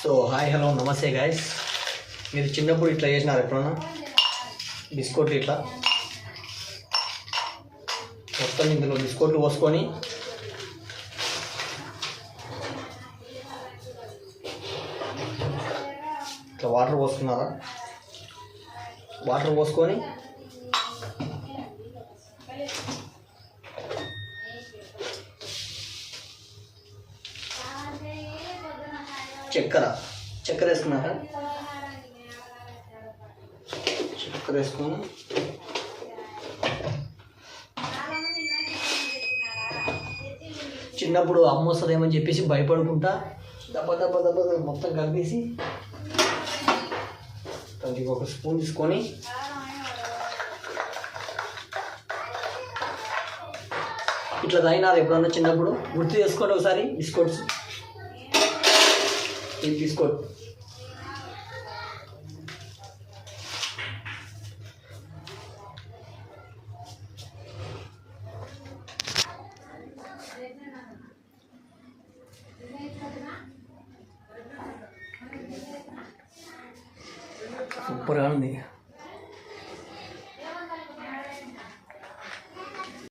So hi hello namaste guys మీరు చిన్నప్పుడు ఇట్లా చేసినారు ఎప్పుడన్నా? బిస్కెట్లు ఇట్లా? మొత్తం ఇందులో బిస్కెట్లు పోసుకొని ఇట్లా వాటర్ పోసుకున్నారా? వాటర్ పోసుకొని చక్కెర. చక్కెర వేసుకున్నారా చక్కెర వేసుకుని చిన్నప్పుడు అమ్మ వస్తుందేమని చెప్పేసి భయపడుకుంటా. దెబ్బ దెబ్బ దెబ్బ మొత్తం కలిపేసి. దానికి ఒక స్పూన్ తీసుకొని. ఇట్లా తాగినారు ఎప్పుడన్నా చిన్నప్పుడు? గుర్తు చేసుకోండి ఒకసారి బిస్కెట్స్. ఈ తీసుకో సూపర్గా ఉంది.